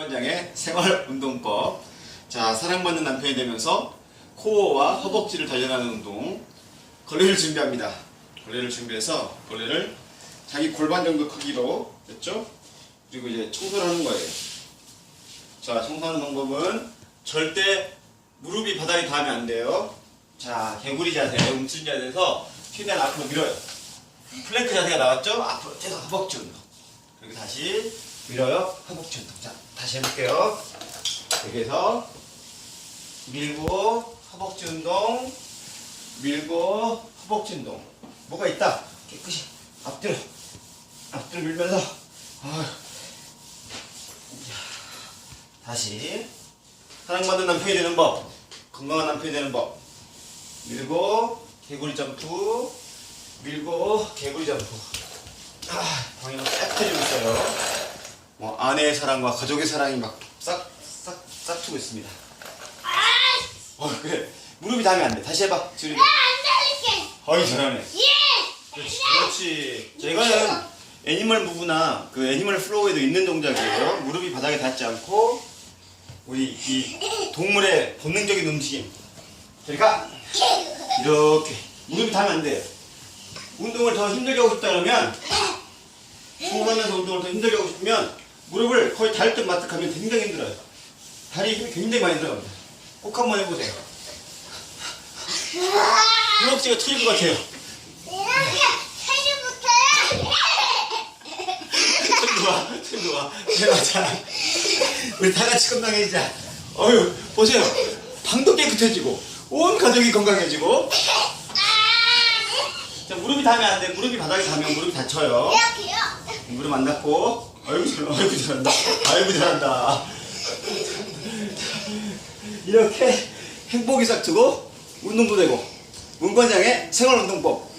문관장의 생활운동법. 자, 사랑받는 남편이 되면서 코어와 허벅지를 단련하는 운동. 걸레를 준비합니다. 걸레를 준비해서 걸레를 자기 골반 정도 크기로 됐죠? 그리고 이제 청소를 하는 거예요. 자, 청소하는 방법은 절대 무릎이 바닥에 닿으면 안 돼요. 자, 개구리 자세, 움츠린 자세에서 최대한 앞으로 밀어요. 플랭크 자세가 나왔죠? 앞으로 계속 허벅지 운동. 그리고 다시 밀어요. 허벅지 운동. 자, 다시 해볼게요. 여기서 밀고 허벅지 운동, 밀고 허벅지 운동. 뭐가 있다. 깨끗이 앞뒤로 앞뒤로 밀면서. 자, 다시 사랑받는 남편이 되는 법, 건강한 남편이 되는 법. 밀고 개구리 점프, 밀고 개구리 점프. 아, 방이 싹 터지고 있어요. 뭐 아내의 사랑과 가족의 사랑이 막 싹 싹 싹트고 있습니다. 어 그래 무릎이 닿으면 안 돼. 다시 해봐. 달릴게. 어이 잘하네. 예. 그렇지. 그렇지. 자, 이거는 애니멀 무브나 그 애니멀 플로우에도 있는 동작이에요. 무릎이 바닥에 닿지 않고 우리 이 동물의 본능적인 움직임. 그러니까 이렇게 무릎이 닿으면 안 돼요. 운동을 더 힘들게 하고 싶다 그러면 청소하면서 운동을 더 힘들게 하고 싶으면 무릎을 거의 닿을 듯 마듯 하면 굉장히 힘들어요. 다리 힘이 굉장히 많이 들어갑니다. 꼭 한번 해보세요. 허벅지가 틀릴 것 같아요. 친구와 친구와 제가 자 우리 다 같이 건강해지자 어휴 보세요 방도 깨끗해지고 온 가족이 건강해지고 자 무릎이 닿으면 안 돼 무릎이 바닥에 닿으면 무릎이 다쳐요. 무릎 안 닿고 아이고 잘 아이고 잘한다 아이고 잘한다. 이렇게 행복이 싹트고 운동도 되고 문관장의 생활운동법